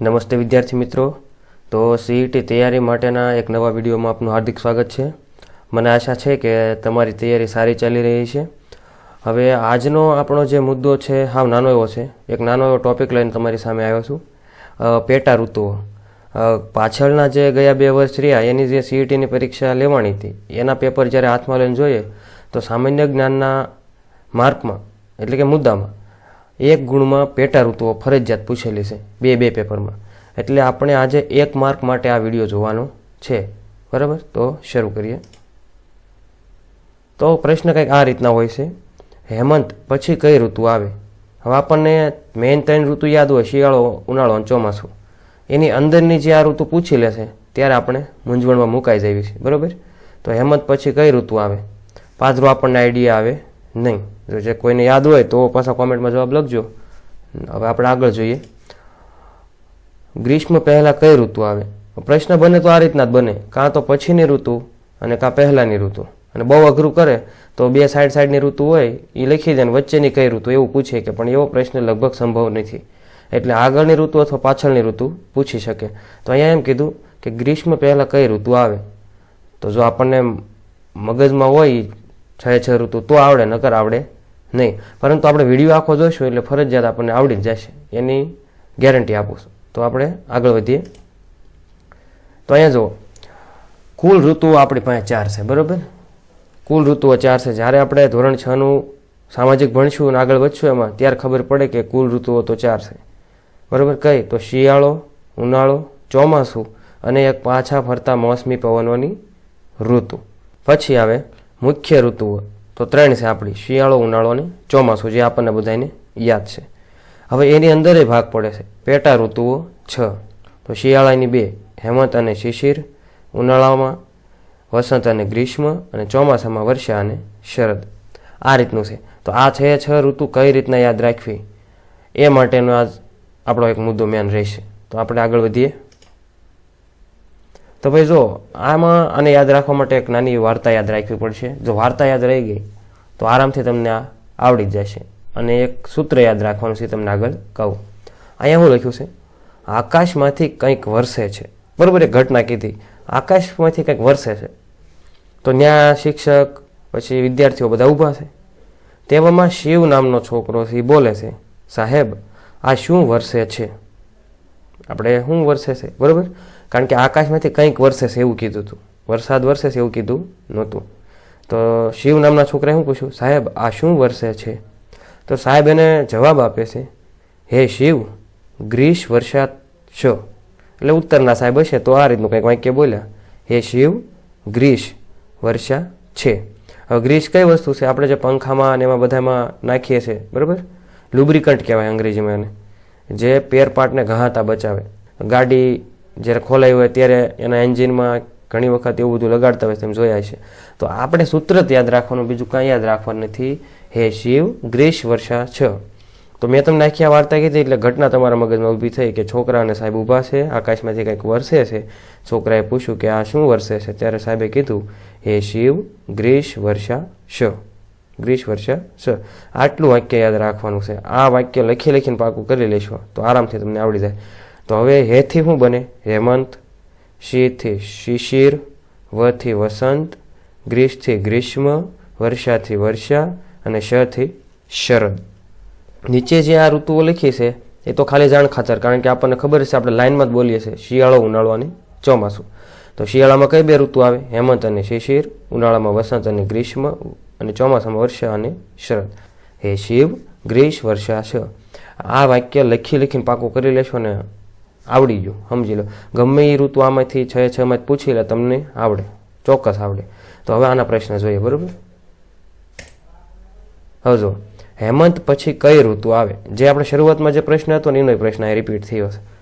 નમસ્તે વિદ્યાર્થી મિત્રો. તો સીઈટી તૈયારી માટેના એક નવા વિડીયોમાં આપનું હાર્દિક સ્વાગત છે. મને આશા છે કે તમારી તૈયારી સારી ચાલી રહી છે. હવે આજનો આપણો જે મુદ્દો છે, હાવ નાનો એવો છે. એક નાનો એવો ટોપિક લઈને તમારી સામે આવ્યો છું. પેટા ઋતુઓ. પાછળના જે ગયા બે વર્ષ રહ્યા, એની જે સીઈટીની પરીક્ષા લેવાની હતી, એના પેપર જ્યારે હાથમાં લઈને જોઈએ, તો સામાન્ય જ્ઞાનના માર્કમાં, એટલે કે મુદ્દામાં એક ગુણમાં પેટા ઋતુઓ ફરજિયાત પૂછેલી છે, બે બે પેપરમાં. એટલે આપણે આજે એક માર્ક માટે આ વીડિયો જોવાનો છે. બરાબર? તો શરૂ કરીએ. તો પ્રશ્ન કંઈક આ રીતના હોય છે. હેમંત, પછી કઈ ઋતુ આવે? હવે આપણને મેઇન ત્રણ ઋતુ યાદ હોય, શિયાળો, ઉનાળો અને ચોમાસું. એની અંદરની જે આ ઋતુ પૂછી લેશે ત્યારે આપણે મૂંઝવણમાં મુકાઈ જઈએ છીએ. બરાબર? તો હેમંત, પછી કઈ ઋતુ આવે? પાદરો આપણને આઈડિયા આવે. નહીં. જો જે કોઈને યાદ હોય તો પાછા કોમેન્ટમાં જવાબ લખજો. હવે આપણે આગળ જોઈએ. ગ્રીષ્મ પહેલાં કઈ ઋતુ આવે? પ્રશ્ન બને તો આ રીતના જ બને. કાં તો પછીની ઋતુ અને કાં પહેલાંની ઋતુ. અને બહુ અઘરું કરે તો બે સાઈડ સાઈડની ઋતુ હોય એ લખી દે વચ્ચેની કઈ ઋતુ? એવું પૂછે કે પણ એવો પ્રશ્ન લગભગ સંભવ નથી. એટલે આગળની ઋતુ અથવા પાછળની ઋતુ પૂછી શકે. તો અહીંયા એમ કીધું કે ગ્રીષ્મ પહેલાં કઈ ઋતુ આવે? તો જો આપણને મગજમાં હોય છ છ ઋતુ, તો આવડે, નકર આવડે નહીં. પરંતુ આપણે વીડિયો આખો જોઈશું એટલે ફરજિયાત આપણને આવડી જ જશે. એની ગેરંટી આપું છું. તો આપણે આગળ વધીએ. તો અહીંયા જુઓ. કુલ ઋતુઓ આપણી પાસે ચાર છે, બરાબર? કુલ ઋતુઓ ચાર છે. જ્યારે આપણે ધોરણ છનું સામાજિક ભણશું અને આગળ વધશું એમાં, ત્યારે ખબર પડે કે કુલ ઋતુઓ તો ચાર છે. બરાબર? કઈ? તો શિયાળો, ઉનાળો, ચોમાસું અને એક પાછા ફરતા મોસમી પવનોની ઋતુ. પછી આવે મુખ્ય ઋતુઓ. તો ત્રણ છે આપણી. શિયાળો, ઉનાળો અને ચોમાસું, જે આપણને બધાને યાદ છે. હવે એની અંદરે ભાગ પડે છે. પેટા ઋતુઓ છ. તો શિયાળાની બે, હેમંત અને શિશિર. ઉનાળામાં વસંત અને ગ્રીષ્મ અને ચોમાસામાં વર્ષા અને શરદ. આ રીતનું છે. તો આ છે છ ઋતુ કઈ રીતના યાદ રાખવી? એ માટેનો આજ આપણો એક મુદ્દો મેન રહેશે. તો આપણે આગળ વધીએ. તો ભાઈ જો, આમાં આને યાદ રાખવા માટે એક નાની વાર્તા યાદ રાખવી પડશે. જો વાર્તા યાદ રહી ગઈ, તો આરામથી તમને આ આવડી જ જશે. અને એક સૂત્ર યાદ રાખવાનું છે તમને આગળ કહું. અહીંયા શું લખ્યું છે, આકાશમાંથી કંઈક વરસે છે. બરાબર એક ઘટના કીધી. આકાશમાંથી કંઈક વરસે છે. તો ત્યાં શિક્ષક, પછી વિદ્યાર્થીઓ બધા ઊભા છે. તેવામાં શિવ નામનો છોકરો છે બોલે છે, સાહેબ, આ શું વરસે છે? આપણે, શું વરસે છે? બરોબર? કારણ કે આકાશમાંથી કંઈક વરસે એવું કીધું હતું વરસાદ વરસે એવું કીધું નહોતું. તો શિવ નામના છોકરાએ શું પૂછ્યું? સાહેબ, આ શું વરસે છે? તો સાહેબ એને જવાબ આપે છે, હે શિવ ગ્રીષ વરસાદ શ. એટલે ઉત્તરના સાહેબ હશે તો આ રીતનું કંઈક વાક્ય બોલ્યા. હે શિવ ગ્રીષ વર્ષા છે. હવે ગ્રીસ કઈ વસ્તુ છે? આપણે જે પંખામાં અને એમાં બધામાં નાખીએ છીએ, બરાબર? લુબ્રિકન્ટ કહેવાય અંગ્રેજીમાં એને. જે પેર પાર્ટને ઘાતા બચાવે. ગાડી જ્યારે ખોલાઈ હોય ત્યારે એના એન્જિનમાં ઘણી વખત એવું બધું લગાડતા હોય તેમ જોયા છે. તો આપણે સૂત્ર જ યાદ રાખવાનું, બીજું કાંઈ યાદ રાખવાનું નથી. હે શિવ ગ્રીષ વર્ષા છ. તો મેં તમને આખી આ વાર્તા કીધી એટલે ઘટના તમારા મગજમાં ઊભી થઈ કે છોકરા અને સાહેબ ઊભા છે, આકાશમાંથી કંઈક વરસે છે. છોકરાએ પૂછ્યું કે આ શું વરસે છે? ત્યારે સાહેબે કીધું, હે શિવ ગ્રીષ વર્ષા શ ગ્રીષ વર્ષા શ આટલું વાક્ય યાદ રાખવાનું છે. આ વાક્ય લખી લખીને પાકું કરી લેશો, તો આરામથી તમને આવડી જાય. તો હવે હેથી શું બને? હેમંત, શીથી શિશિર, વથી વસંત ગ્રીષથી ગ્રીષ્મ, વર્ષાથી વર્ષા અને શથી શરદ. નીચે જે આ ઋતુઓ લખી છે, એ તો ખાલી જાણ ખાતર, કારણ કે આપણને ખબર છે, આપણે લાઇનમાં જ બોલીએ છીએ, શિયાળો ઉનાળો અને ચોમાસું. તો શિયાળામાં કઈ બે ઋતુ આવે? હેમંત અને શિશિર, ઉનાળામાં વસંત અને ગ્રીષ્મ, અને ચોમાસામાં વર્ષા અને શરદ. હે શિવ ગ્રીષ વર્ષા છે આ વાક્ય લખી લખીને પાકું કરી લેશો ને આવડી ગયું, સમજી લો. ગમે એ ઋતુ આમાંથી છ છ માં પૂછી લે, તમને આવડે, ચોક્કસ આવડે. તો હવે આના પ્રશ્ન જોઈએ, બરોબર? હવે જો હેમંત પછી કઈ ઋતુ આવે? જે આપણે શરૂઆતમાં જે પ્રશ્ન હતો ને એનો પ્રશ્ન એ રિપીટ થયો છે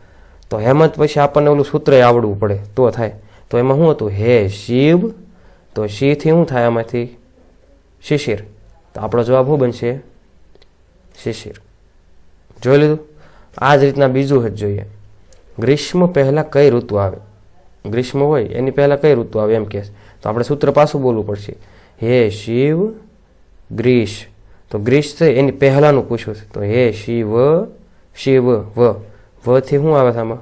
તો હેમંત પછી આપણને ઓલું સૂત્ર આવડવું પડે, તો થાય. તો એમાં શું હતું? હે શિવ, તો શિવથી શું થાય આમાંથી? શિશિર. તો આપણો જવાબ શું બનશે? શિશિર. જોઈ લીધું? આ જ રીતના બીજું જ જોઈએ. ગ્રીષ્મ પહેલાં કઈ ઋતુ આવે? ગ્રીષ્મ હોય, એની પહેલાં કઈ ઋતુ આવે એમ કહે તો આપણે સૂત્ર પાછું બોલવું પડશે. હે શિવ ગ્રીષ તો ગ્રીષ છે, એની પહેલાંનું પૂછવું છે. તો હે શિવ શિવ, વ. વથી શું આવે છે આમાં?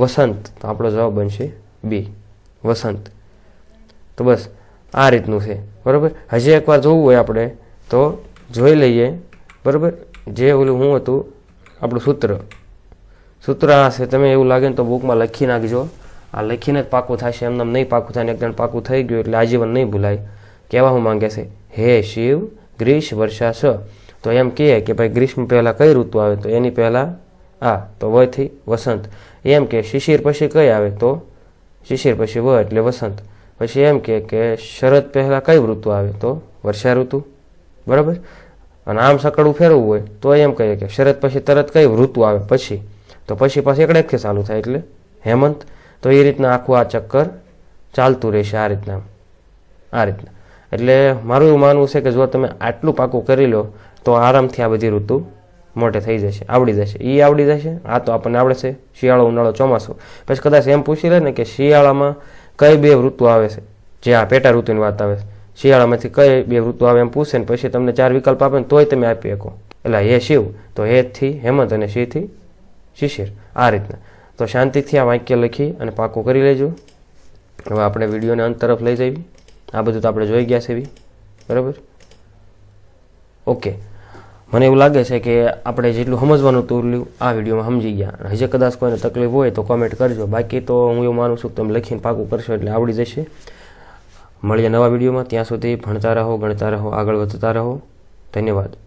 વસંત. તો આપણો જવાબ બનશે બી. વસંત. તો બસ, આ રીતનું છે. બરાબર? હજી એકવાર જોવું હોય આપણે, તો જોઈ લઈએ. બરાબર? જે ઓલું શું હતું, આપણું સૂત્ર. સૂત્ર હશે, તમે એવું લાગે ને તો બુકમાં લખી નાખજો. આ લખીને જ પાકું થશે એમને એમ નહીં પાકું થાય ને એકદમ પાકું થઈ ગયું એટલે આજીવન નહીં ભૂલાય. કહેવા હું માંગે છે? હે શિવ, ગ્રીષ વર્ષા સ. તો એમ કહે કે ભાઈ ગ્રીષ્મ પહેલાં કઈ ઋતુ આવે? તો એની પહેલાં આ, તો વથી વસંત. એમ કે શિશિર પછી કઈ આવે? તો શિશિર પછી વ એટલે વસંત. પછી એમ કે કે શરદ પહેલાં કઈ ઋતુ આવે? તો વર્ષા ઋતુ. બરાબર? અને આમ સકડું ફેરવવું હોય, તો એમ કહીએ કે શરદ પછી તરત કઈ ઋતુ આવે? પછી. તો પછી પાછી એકડે એકથી ચાલુ થાય એટલે? હેમંત? તો એ રીતના આખું આ ચક્કર ચાલતું રહેશે આ રીતના. આ રીતના. એટલે મારું એવું માનવું છે કે જો તમે આટલું પાકું કરી લો, તો આરામથી આ બધી ઋતુ મોટે થઈ જશે, આવડી જશે. એ આવડી જશે, આ તો આપણને આવડે છે, શિયાળો, ઉનાળો ચોમાસું. પછી કદાચ એમ પૂછી લે ને કે શિયાળામાં કઈ બે ઋતુ આવે છે? જે આ પેટા ઋતુની વાત આવે છે. શિયાળામાંથી કઈ બે ઋતુ આવે એમ પૂછે ને પછી તમને ચાર વિકલ્પ આપે ને તોય તમે આપી શકો. એટલે હે શિવ, તો હેથી, હેમંત અને શિવથી શિશિર. આ રીતના. તો શાંતિથી આ વાક્ય લખી અને પાકું કરી લેજો. હવે આપણે વિડીયોને અંત તરફ લઈ જઈએ. આ બધું તો આપણે જોઈ ગયા છે બી. બરાબર? ઓકે. મને એવું લાગે છે કે આપણે જેટલું સમજવાનું હતું આ વિડીયોમાં સમજી ગયા. હજી કદાચ કોઈને તકલીફ હોય તો કોમેન્ટ કરજો. બાકી તો હું એવું માનું છું કે તમે લખીને પાકું કરશો એટલે આવડી જશે. મળીએ નવા વિડીયોમાં. ત્યાં સુધી ભણતા રહો, ગણતા રહો, આગળ વધતા રહો. ધન્યવાદ.